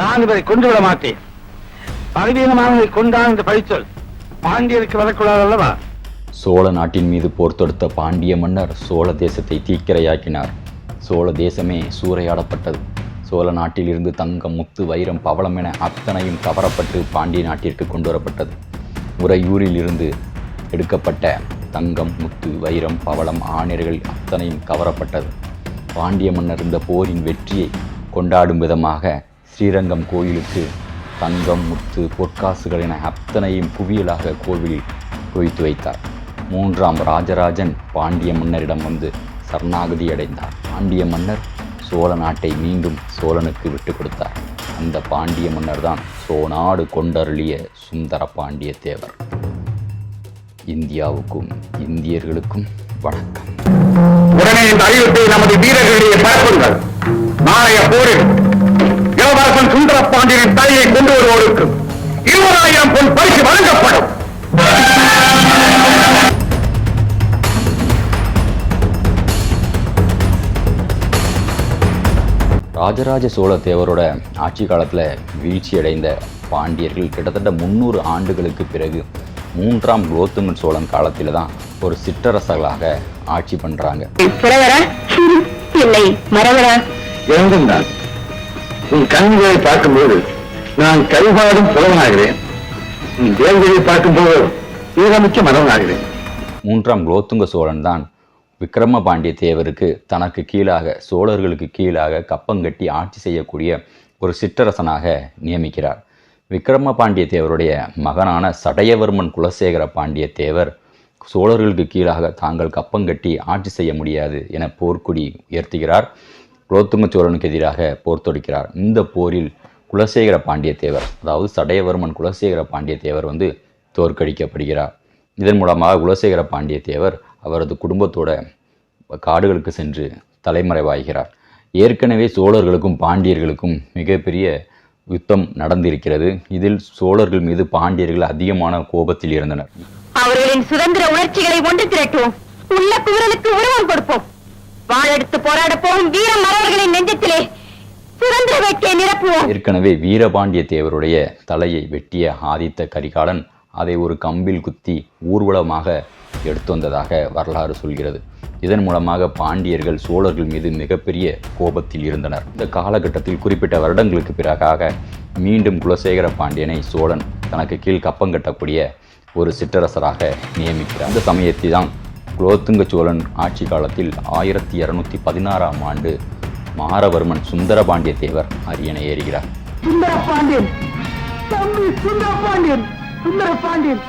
நான் இவரை கொண்டு விட மாட்டேன். பலவீனமானதை கொண்டான் இந்த பழிச்சொல். பாண்டியருக்கு வரக்கூடாது அல்லவா? சோழ நாட்டின் மீது போர் தொடுத்த பாண்டிய மன்னர் சோழ தேசத்தை தீக்கிரையாக்கினார். சோழ தேசமே சூறையாடப்பட்டது. சோழ நாட்டிலிருந்து தங்கம் முத்து வைரம் பவளம் என அத்தனையும் கவரப்பட்டு பாண்டிய நாட்டிற்கு கொண்டு வரப்பட்டது. உறையூரில் இருந்து எடுக்கப்பட்ட தங்கம் முத்து வைரம் பவளம் ஆணையர்கள் அத்தனையும் கவரப்பட்டது. பாண்டிய மன்னர் இந்த போரின் வெற்றியை கொண்டாடும் விதமாக ஸ்ரீரங்கம் கோயிலுக்கு தங்கம் முத்து பொற்காசுகள் என அத்தனையும் குவியலாக கோவிலில் குவித்து வைத்தார். மூன்றாம் ராஜராஜன் பாண்டிய மன்னரிடம் வந்து சரணாகதி அடைந்தார். பாண்டிய மன்னர் சோழ நாட்டை மீண்டும் சோழனுக்கு விட்டு கொடுத்தார். அந்த பாண்டிய மன்னர் தான் சோநாடு கொண்டருளிய சுந்தர பாண்டிய தேவர். இந்தியாவுக்கும் இந்தியர்களுக்கும் வணக்கம். உடனே இந்த அறிவிப்பை நமது வீரர்களிடையே பரப்புங்கள். நாளைய போரில் இளவரசன் சுந்தர பாண்டியனின் தலையை கொண்டு வருவோருக்கு இருபதாயிரம் பொன் பரிசு வழங்கப்படும். ராஜராஜ சோழ தேவரோட ஆட்சி காலத்தில் வீழ்ச்சியடைந்த பாண்டியர்கள் கிட்டத்தட்ட முந்நூறு ஆண்டுகளுக்கு பிறகு மூன்றாம் குலோத்துங்கன் சோழன் காலத்தில் தான் ஒரு சிற்றரசர்களாக ஆட்சி இல்லை. மரவரா எங்கும் தான் உன் கண்களை பார்க்கும்போது நான் கைபாடும் புலவனாகிறேன். உன் தேவதையை பார்க்கும்போது ஈரமிக்க மனவனாகிறேன் மூன்றாம் குலோத்துங்க சோழன் தான் விக்ரம பாண்டிய தேவருக்கு தனக்கு கீழாக சோழர்களுக்கு கீழாக கப்பங்கட்டி ஆட்சி செய்யக்கூடிய ஒரு சிற்றரசனாக நியமிக்கிறார். விக்ரம பாண்டிய தேவருடைய மகனான சடையவர்மன் குலசேகர பாண்டிய தேவர் சோழர்களுக்கு கீழாக தாங்கள் கப்பங்கட்டி ஆட்சி செய்ய முடியாது என போர்க்குடி உயர்த்துகிறார். குலோத்துங்க சோழனுக்கு எதிராக போர் தொடுக்கிறார் இந்த போரில் குலசேகர பாண்டிய தேவர் அதாவது சடையவர்மன் குலசேகர பாண்டிய தேவர் வந்து தோற்கடிக்கப்படுகிறார். இதன் மூலமாக குலசேகர பாண்டிய தேவர் அவரது குடும்பத்தோட காடுகளுக்கு சென்று தலைமறைவாகிறார். ஏற்கனவே சோழர்களுக்கும் பாண்டியர்களுக்கும் மிகப்பெரிய யுத்தம் நடந்திருக்கிறது. இதில் சோழர்கள் மீது பாண்டியர்கள் அதிகமான கோபத்தில் இருந்தனர். அவர்களின் சுதந்திர உணர்ச்சிகளை ஒன்று திரட்டுவோம். உள்ள குரலுக்கு உருவம் கொடுப்போம். வாழெடுத்து போராட போகும் வீர மரவர்களின் நெஞ்சத்திலே சுதந்திர வேட்கையை நிரப்புவோம். ஏற்கனவே வீரபாண்டிய தேவருடைய தலையை வெட்டிய ஆதித்த கரிகாலன் அதை ஒரு கம்பில் குத்தி ஊர்வலமாக எடுத்து வந்ததாக வரலாறு சொல்கிறது. இதன் மூலமாக பாண்டியர்கள் சோழர்கள் மீது மிகப்பெரிய கோபத்தில் இருந்தனர். இந்த காலகட்டத்தில் குறிப்பிட்ட வருடங்களுக்கு பிறகாக மீண்டும் குலசேகர பாண்டியனை சோழன் தனக்கு கீழ் கப்பம் கட்டக்கூடிய ஒரு சிற்றரசராக நியமிக்கிறார். அந்த சமயத்தில் தான் குலோத்துங்க சோழன் ஆட்சி காலத்தில் ஆயிரத்தி இரநூத்தி பதினாறாம் ஆண்டு மாரவர்மன் சுந்தரபாண்டிய தேவர் அரியணை ஏறுகிறார். சுந்தரபாண்டியன். தம்பி சுந்தரபாண்டியன். சுந்தரபாண்டியன்.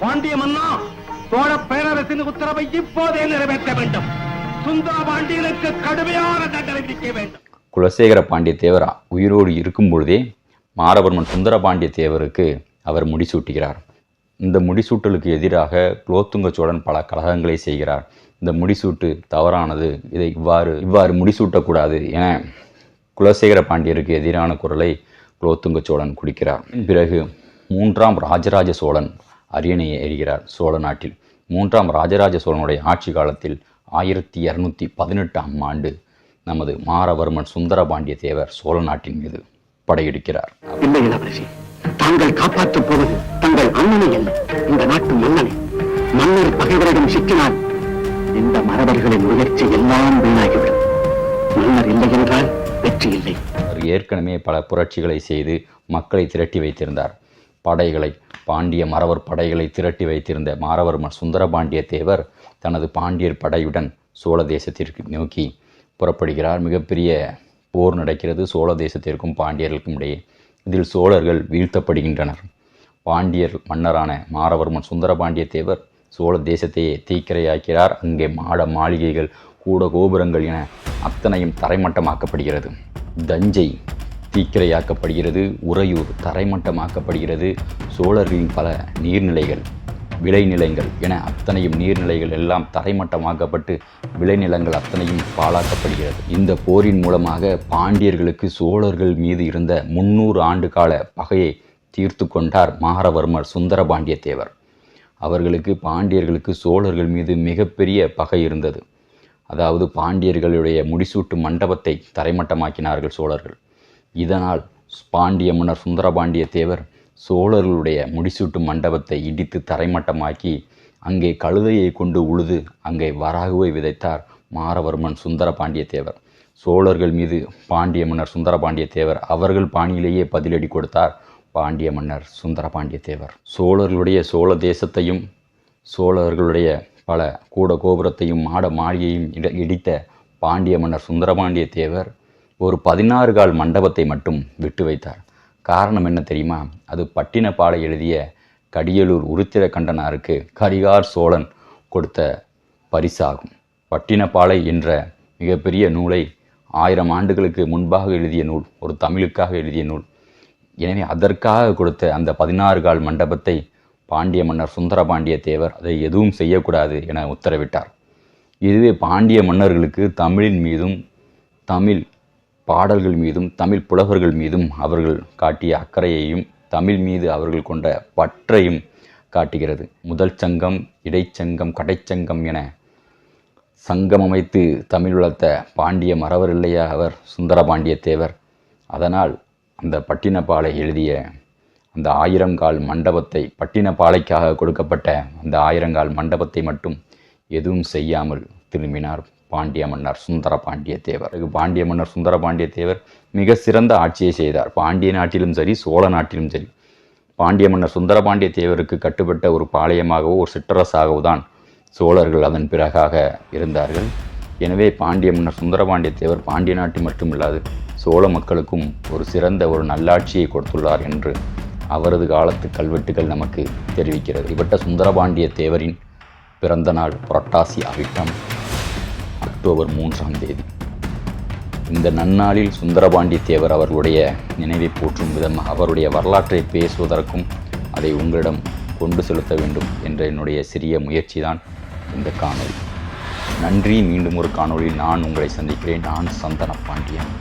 பாண்டிய மன்னா சோழ பேரரசின் உத்தரவை இப்போதே நிறைவேற்ற வேண்டும். சுந்தரபாண்டியனுக்கு கடுமையான தண்டனை விதிக்க வேண்டும். குலசேகர பாண்டிய தேவர் உயிரோடு இருக்கும் பொழுதே மாரவர்மன் சுந்தரபாண்டிய தேவருக்கு அவர் முடிசூட்டுகிறார். இந்த முடிசூட்டலுக்கு எதிராக குலோத்துங்க சோழன் பல கழகங்களை செய்கிறார். இந்த முடிசூட்டு தவறானது. இதை இவ்வாறு இவ்வாறு முடிசூட்டக்கூடாது என குலசேகர பாண்டியருக்கு எதிரான குரலை குலோத்துங்க சோழன் குடிக்கிறார். பிறகு மூன்றாம் ராஜராஜ சோழன் அரியணையை எறிகிறார் சோழ நாட்டில். மூன்றாம் ராஜராஜ சோழனுடைய ஆட்சி காலத்தில் ஆயிரத்தி இரநூத்தி பதினெட்டாம் ஆண்டு நமது மாரவர்மன் சுந்தரபாண்டிய தேவர் சோழ நாட்டின் மீது படையெடுக்கிறார். தாங்கள் காப்பாற்றப் போவது தங்கள் அண்ணனை அல்ல இந்த நாட்டு மன்னனை. மன்னர் பகைவரிடம் சிக்கினால் இந்த மரபர்களின் முயற்சி எல்லாம் வீணாகிவிடும். மன்னர் இல்லை என்றால் வெற்றி இல்லை. அவர் ஏற்கனவே பல புரட்சிகளை செய்து மக்களை திரட்டி வைத்திருந்தார். படைகளை பாண்டிய மறவர் படைகளை திரட்டி வைத்திருந்த மாரவர்மன் சுந்தரபாண்டிய தேவர் தனது பாண்டியர் படையுடன் சோழ தேசத்திற்கு நோக்கி புறப்படுகிறார். மிகப்பெரிய போர் நடக்கிறது. சோழ தேசத்திற்கும் பாண்டியர்களுக்கும் இடையே இதில் சோழர்கள் வீழ்த்தப்படுகின்றனர். பாண்டியர் மன்னரான மாரவர்மன் சுந்தரபாண்டிய தேவர் சோழ தேசத்தையே தீக்கிரையாக்கிறார் அங்கே மாட மாளிகைகள் கூட கோபுரங்கள் என அத்தனையும் தரைமட்டமாக்கப்படுகிறது. தஞ்சை தீக்கிரையாக்கப்படுகிறது. உறையூர் தரைமட்டமாக்கப்படுகிறது. சோழர்களின் பல நீர்நிலைகள் விளைநிலங்கள் என அத்தனையும் நீர்நிலைகள் எல்லாம் தரைமட்டமாக்கப்பட்டு விளைநிலங்கள் அத்தனையும் பாழாக்கப்படுகிறது. இந்த போரின் மூலமாக பாண்டியர்களுக்கு சோழர்கள் மீது இருந்த முன்னூறு ஆண்டு கால பகையை தீர்த்து கொண்டார் மாரவர்மர் சுந்தரபாண்டிய தேவர் அவர்களுக்கு பாண்டியர்களுக்கு சோழர்கள் மீது மிகப்பெரிய பகை இருந்தது. அதாவது பாண்டியர்களுடைய முடிசூட்டு மண்டபத்தை தரைமட்டமாக்கினார்கள் சோழர்கள். இதனால் பாண்டிய மன்னர் சுந்தரபாண்டிய தேவர் சோழர்களுடைய முடிசூட்டு மண்டபத்தை இடித்து தரைமட்டமாக்கி அங்கே கழுதையை கொண்டு உழுது அங்கே வராகுவை விதைத்தார் மாரவர்மன் சுந்தரபாண்டிய தேவர் சோழர்கள் மீது பாண்டிய மன்னர் சுந்தரபாண்டிய தேவர் அவர்கள் பாணியிலேயே பதிலடி கொடுத்தார் பாண்டிய மன்னர் சுந்தரபாண்டிய தேவர் சோழர்களுடைய சோழ தேசத்தையும் சோழர்களுடைய பல கூட கோபுரத்தையும் மாட மாளிகையும் இட- இடித்த பாண்டிய மன்னர் சுந்தரபாண்டிய தேவர் ஒரு பதினாறு கால் மண்டபத்தை மட்டும் விட்டு வைத்தார். காரணம் என்ன தெரியுமா? அது பட்டினப்பாலை எழுதிய கடியலூர் உருத்திர கண்டனாருக்கு கரிகார் சோழன் கொடுத்த பரிசாகும். பட்டினப்பாலை என்ற மிகப்பெரிய நூலை ஆயிரம் ஆண்டுகளுக்கு முன்பாக எழுதிய நூல் ஒரு தமிழுக்காக எழுதிய நூல். எனவே அதற்காக கொடுத்த அந்த பதினாறு கால் மண்டபத்தை பாண்டிய மன்னர் சுந்தரபாண்டிய தேவர் அதை எதுவும் செய்யக்கூடாது என உத்தரவிட்டார். இதுவே பாண்டிய மன்னர்களுக்கு தமிழின் மீதும் தமிழ் பாடல்கள் மீதும் தமிழ் புலவர்கள் மீதும் அவர்கள் காட்டிய அக்கறையையும் தமிழ் மீது அவர்கள் கொண்ட பற்றையும் காட்டுகிறது. முதல் சங்கம் இடைச்சங்கம் கடைச்சங்கம் என சங்கம் அமைத்து தமிழ் வளர்த்த பாண்டிய மறவர் இல்லையா அவர் சுந்தரபாண்டிய தேவர். அதனால் அந்த பட்டினப்பாலை எழுதிய அந்த ஆயிரங்கால் மண்டபத்தை பட்டினப்பாலைக்காக கொடுக்கப்பட்ட அந்த ஆயிரங்கால் மண்டபத்தை மட்டும் எதுவும் செய்யாமல் திரும்பினார். பாண்டிய மன்னர் சுந்தர பாண்டிய தேவர். பாண்டிய மன்னர் சுந்தர பாண்டிய தேவர் மிக சிறந்த ஆட்சியை செய்தார். பாண்டிய நாட்டிலும் சரி சோழ நாட்டிலும் சரி. பாண்டிய மன்னர் சுந்தரபாண்டிய தேவருக்கு கட்டுப்பட்ட ஒரு பாளையமாகவோ ஒரு சிற்றரசாகவோ தான் சோழர்கள் அதன் பிறகாக இருந்தார்கள். எனவே பாண்டிய மன்னர் சுந்தரபாண்டிய தேவர் பாண்டிய நாட்டு மட்டுமில்லாது சோழ மக்களுக்கும் ஒரு சிறந்த ஒரு நல்லாட்சியை கொடுத்துள்ளார் என்று அவரது காலத்து கல்வெட்டுகள் நமக்கு தெரிவிக்கிறது. இவட்ட சுந்தரபாண்டிய தேவரின் பிறந்த நாள் புரட்டாசி அவிட்டம் அக்டோபர் மூன்றாம் தேதி. இந்த நன்னாளில் சுந்தரபாண்டி தேவர் அவர்களுடைய நினைவை போற்றும் விதமாக அவருடைய வரலாற்றை பேசுவதற்கும் அதை உங்களிடம் கொண்டு செலுத்த வேண்டும் என்ற என்னுடைய சிறிய முயற்சி தான் இந்த காணொளி. நன்றி மீண்டும் ஒரு காணொளியில் நான் உங்களை சந்திக்கிறேன். நான் சந்தன பாண்டியன்